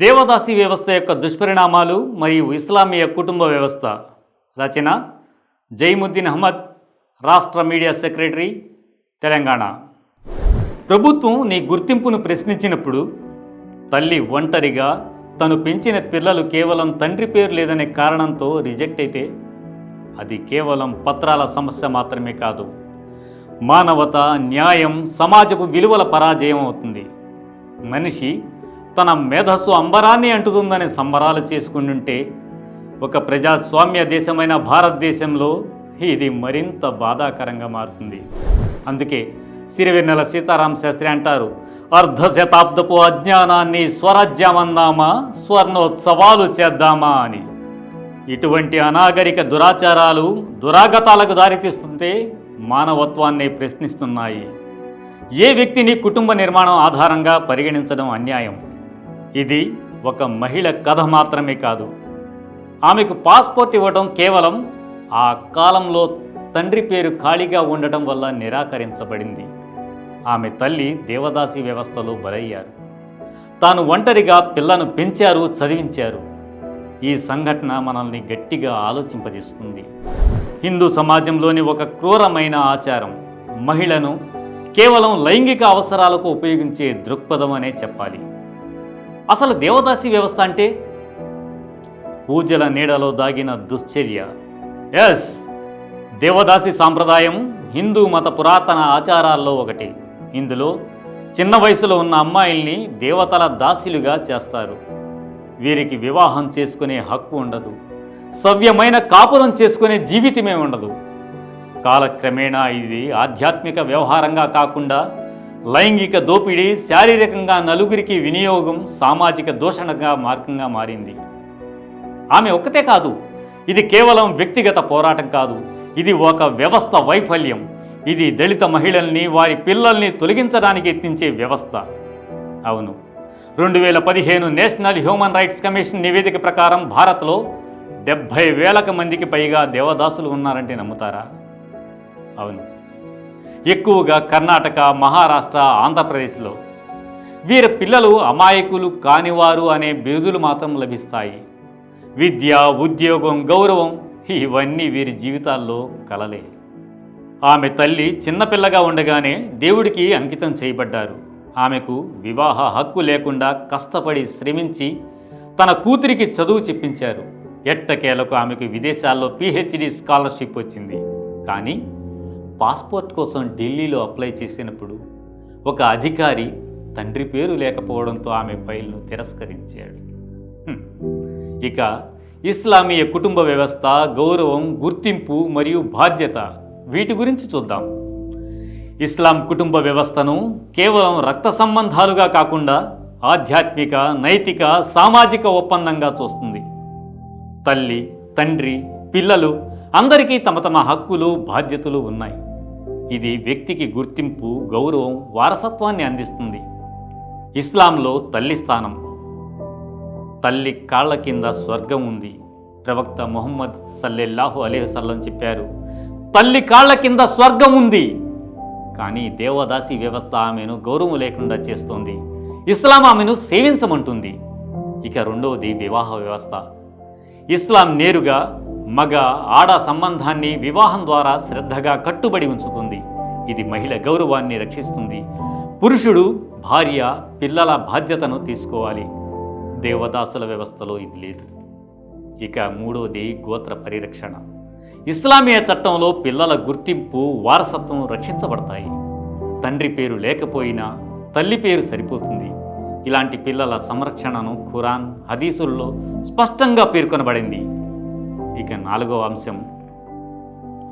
దేవదాసి వ్యవస్థ యొక్క దుష్పరిణామాలు మరియు ఇస్లామీయ కుటుంబ వ్యవస్థ. రచన జైముద్దీన్ అహ్మద్ రాష్ట్ర మీడియా సెక్రటరీ తెలంగాణ. ప్రభుత్వం నీ గుర్తింపును ప్రశ్నించినప్పుడు తల్లి ఒంటరిగా తను పెంచిన పిల్లలు కేవలం తండ్రి పేరు లేదనే కారణంతో రిజెక్ట్ అయితే అది కేవలం పత్రాల సమస్య మాత్రమే కాదు. మానవత న్యాయం సమాజపు విలువల పరాజయం అవుతుంది. మనిషి తన మేధస్సు అంబరాన్ని అంటుతుందని సంబరాలు చేసుకుంటుంటే ఒక ప్రజాస్వామ్య దేశమైన భారతదేశంలో ఇది మరింత బాధాకరంగా మారుతుంది. అందుకే సిరివెన్నెల సీతారాం శాస్త్రి అంటారు అర్ధ శతాబ్దపు అజ్ఞానాన్ని స్వరాజ్యమన్నామా స్వర్ణోత్సవాలు చేద్దామా అని. ఇటువంటి అనాగరిక దురాచారాలు దురాగతాలకు దారితీస్తుంటే మానవత్వాన్ని ప్రశ్నిస్తున్నాయి. ఏ వ్యక్తిని కుటుంబ నిర్మాణం ఆధారంగా పరిగణించడం అన్యాయం? ఇది ఒక మహిళ కథ మాత్రమే కాదు. ఆమెకు పాస్పోర్ట్ ఇవ్వడం కేవలం ఆ కాలంలో తండ్రి పేరు ఖాళీగా ఉండటం వల్ల నిరాకరించబడింది. ఆమె తల్లి దేవదాసి వ్యవస్థలో బలయ్యారు. తాను ఒంటరిగా పిల్లను పెంచారు చదివించారు. ఈ సంఘటన మనల్ని గట్టిగా ఆలోచింపజేస్తుంది. హిందూ సమాజంలోని ఒక క్రూరమైన ఆచారం మహిళను కేవలం లైంగిక అవసరాలకు ఉపయోగించే దృక్పథం అనే చెప్పాలి. అసలు దేవదాసి వ్యవస్థ అంటే? పూజల నీడలో దాగిన దుశ్చర్య. ఎస్ దేవదాసి సాంప్రదాయం హిందూ మత పురాతన ఆచారాల్లో ఒకటి. ఇందులో చిన్న వయసులో ఉన్న అమ్మాయిల్ని దేవతల దాసిలుగా చేస్తారు. వీరికి వివాహం చేసుకునే హక్కు ఉండదు. సవ్యమైన కాపురం చేసుకునే జీవితమే ఉండదు. కాలక్రమేణా ఇది ఆధ్యాత్మిక వ్యవహారంగా కాకుండా లైంగిక దోపిడీ శారీరకంగా నలుగురికి వినియోగం సామాజిక దూషణగా మార్గంగా మారింది. ఆమె ఒక్కతే కాదు ఇది కేవలం వ్యక్తిగత పోరాటం కాదు ఇది ఒక వ్యవస్థ వైఫల్యం. ఇది దళిత మహిళల్ని వారి పిల్లల్ని తొలగించడానికి యత్నించే వ్యవస్థ. అవును. రెండు వేల పదిహేను నేషనల్ హ్యూమన్ రైట్స్ కమిషన్ నివేదిక ప్రకారం భారత్లో డెబ్భై వేలకు మందికి పైగా దేవదాసులు ఉన్నారంటే నమ్ముతారా? అవును. ఎక్కువగా కర్ణాటక మహారాష్ట్ర ఆంధ్రప్రదేశ్లో. వీరి పిల్లలు అమాయకులు కానివారు అనే బిరుదులు మాత్రం లభిస్తాయి. విద్య ఉద్యోగం గౌరవం ఇవన్నీ వీరి జీవితాల్లో కలలే. ఆమె తల్లి చిన్నపిల్లగా ఉండగానే దేవుడికి అంకితం చేయబడ్డారు. ఆమెకు వివాహ హక్కు లేకుండా కష్టపడి శ్రమించి తన కూతురికి చదువు చెప్పించారు. ఎట్టకేలకు ఆమెకు విదేశాల్లో పిహెచ్డి స్కాలర్షిప్ వచ్చింది. కానీ పాస్పోర్ట్ కోసం ఢిల్లీలో అప్లై చేసినప్పుడు ఒక అధికారి తండ్రి పేరు లేకపోవడంతో ఆమె ఫైల్ను తిరస్కరించాడు. ఇక ఇస్లామీయ కుటుంబ వ్యవస్థ గౌరవం గుర్తింపు మరియు బాధ్యత వీటి గురించి చూద్దాం. ఇస్లాం కుటుంబ వ్యవస్థను కేవలం రక్త సంబంధాలుగా కాకుండా ఆధ్యాత్మిక నైతిక సామాజిక ఒప్పందంగా చూస్తుంది. తల్లి తండ్రి పిల్లలు అందరికీ తమ తమ హక్కులు బాధ్యతలు ఉన్నాయి. ఇది వ్యక్తికి గుర్తింపు గౌరవం వారసత్వాన్ని అందిస్తుంది. ఇస్లాంలో తల్లి స్థానం. తల్లి కాళ్ళ కింద స్వర్గం ఉంది. ప్రవక్త మొహమ్మద్ సల్లెల్లాహు అలీహసల్లం చెప్పారు తల్లి కాళ్ళ కింద స్వర్గం ఉంది. కానీ దేవదాసి వ్యవస్థ ఆమెను గౌరవం లేకుండా చేస్తోంది. ఇస్లాం ఆమెను సేవించమంటుంది. ఇక రెండవది వివాహ వ్యవస్థ. ఇస్లాం నేరుగా మగ ఆడ సంబంధాన్ని వివాహం ద్వారా శ్రద్ధగా కట్టుబడి ఉంచుతుంది. ఇది మహిళ గౌరవాన్ని రక్షిస్తుంది. పురుషుడు భార్య పిల్లల బాధ్యతను తీసుకోవాలి. దేవదాసుల వ్యవస్థలో ఇది లేదు. ఇక మూడవది గోత్ర పరిరక్షణ. ఇస్లామీయ చట్టంలో పిల్లల గుర్తింపు వారసత్వం రక్షించబడతాయి. తండ్రి పేరు లేకపోయినా తల్లి పేరు సరిపోతుంది. ఇలాంటి పిల్లల సంరక్షణను ఖురాన్ హదీసుల్లో స్పష్టంగా పేర్కొనబడింది. ఇక నాలుగవ అంశం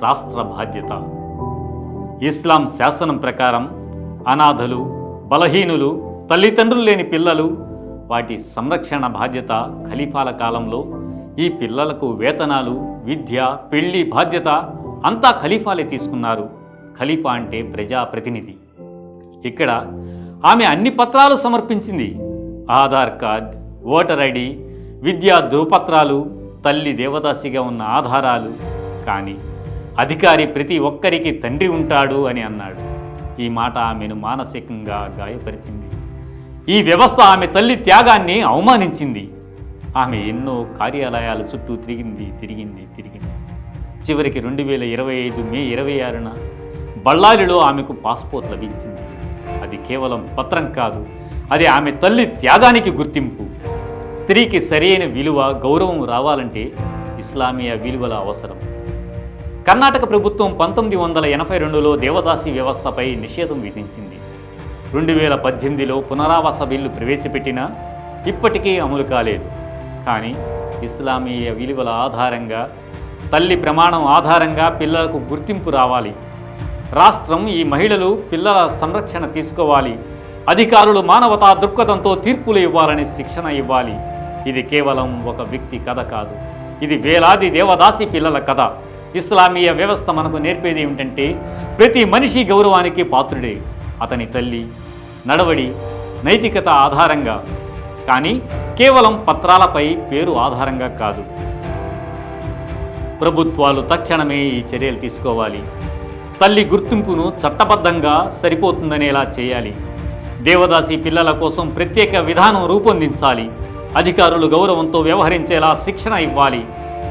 రాష్ట్ర బాధ్యత. ఇస్లాం శాసనం ప్రకారం అనాథలు బలహీనులు తల్లిదండ్రులు లేని పిల్లలు వాటి సంరక్షణ బాధ్యత ఖలీఫాల కాలంలో ఈ పిల్లలకు వేతనాలు విద్య పెళ్ళి బాధ్యత అంతా ఖలీఫాలే తీసుకున్నారు. ఖలీఫా అంటే ప్రజాప్రతినిధి. ఇక్కడ ఆమె అన్ని పత్రాలు సమర్పించింది. ఆధార్ కార్డ్ ఓటర్ ఐడి విద్యా ధృవపత్రాలు తల్లి దేవదాసిగా ఉన్న ఆధారాలు. కానీ అధికారి ప్రతి ఒక్కరికి తండ్రి ఉంటాడు అని అన్నాడు. ఈ మాట ఆమెను మానసికంగా గాయపరిచింది. ఈ వ్యవస్థ ఆమె తల్లి త్యాగాన్ని అవమానించింది. ఆమె ఎన్నో కార్యాలయాల చుట్టూ తిరిగింది తిరిగింది తిరిగింది. చివరికి రెండు వేల ఇరవై ఐదు మే ఇరవై ఆరున బళ్ళారిలో ఆమెకు పాస్పోర్ట్ లభించింది. అది కేవలం పత్రం కాదు అది ఆమె తల్లి త్యాగానికి గుర్తింపు. స్త్రీకి సరైన విలువ గౌరవం రావాలంటే ఇస్లామియా విలువల అవసరం. కర్ణాటక ప్రభుత్వం పంతొమ్మిది వందల ఎనభై రెండులో దేవదాసి వ్యవస్థపై నిషేధం విధించింది. రెండు వేల పద్దెనిమిదిలో పునరావాస బిల్లు ప్రవేశపెట్టినా ఇప్పటికీ అమలు కాలేదు. కానీ ఇస్లామీయ విలువల ఆధారంగా తల్లి ప్రమాణం ఆధారంగా పిల్లలకు గుర్తింపు రావాలి. రాష్ట్రం ఈ మహిళలు పిల్లల సంరక్షణ తీసుకోవాలి. అధికారులు మానవతా దృక్పథంతో తీర్పులు ఇవ్వాలని శిక్షణ ఇవ్వాలి. ఇది కేవలం ఒక వ్యక్తి కథ కాదు. ఇది వేలాది దేవదాసి పిల్లల కథ. ఇస్లామీయ వ్యవస్థ మనకు నేర్పేది ఏమిటంటే ప్రతి మనిషి గౌరవానికి పాత్రుడే. అతని తల్లి నడవడి నైతికత ఆధారంగా. కానీ కేవలం పత్రాలపై పేరు ఆధారంగా కాదు. ప్రభుత్వాలు తక్షణమే ఈ చర్యలు తీసుకోవాలి. తల్లి గుర్తింపును చట్టబద్ధంగా సరిపోతుందనేలా చేయాలి. దేవదాసి పిల్లల కోసం ప్రత్యేక విధానం రూపొందించాలి. అధికారులు గౌరవంతో వ్యవహరించేలా శిక్షణ ఇవ్వాలి.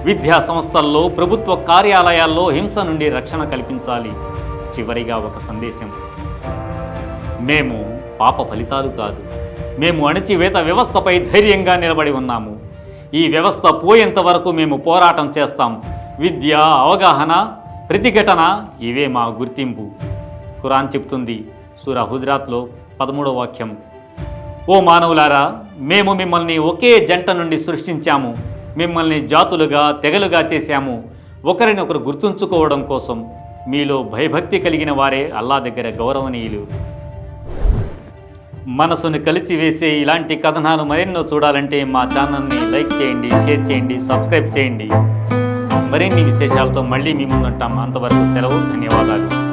విద్యా సంస్థల్లో ప్రభుత్వ కార్యాలయాల్లో హింస నుండి రక్షణ కల్పించాలి. చివరిగా ఒక సందేశం. మేము పాప ఫలితాలు కాదు. మేము అణచివేత వ్యవస్థపై ధైర్యంగా నిలబడి ఉన్నాము. ఈ వ్యవస్థ పోయేంత వరకు మేము పోరాటం చేస్తాం. విద్య అవగాహన ప్రతిఘటన ఇవే మా గుర్తింపు. ఖురాన్ చెప్తుంది. సూరా హుజరాత్లో పదమూడవ వాక్యం. ఓ మానవులారా మేము మిమ్మల్ని ఒకే జంట నుండి సృష్టించాము. మిమ్మల్ని జాతులుగా తెగలుగా చేశాము. ఒకరినొకరు గుర్తుంచుకోవడం కోసం మీలో భయభక్తి కలిగిన వారే అల్లా దగ్గర గౌరవనీయులు. మనసును కలిచివేసే ఇలాంటి కథనాలు మరెన్నో చూడాలంటే మా ఛానల్ని లైక్ చేయండి షేర్ చేయండి సబ్స్క్రైబ్ చేయండి. మరిన్ని విశేషాలతో మళ్ళీ మీ ముందుంటాం. అంతవరకు సెలవు ధన్యవాదాలు.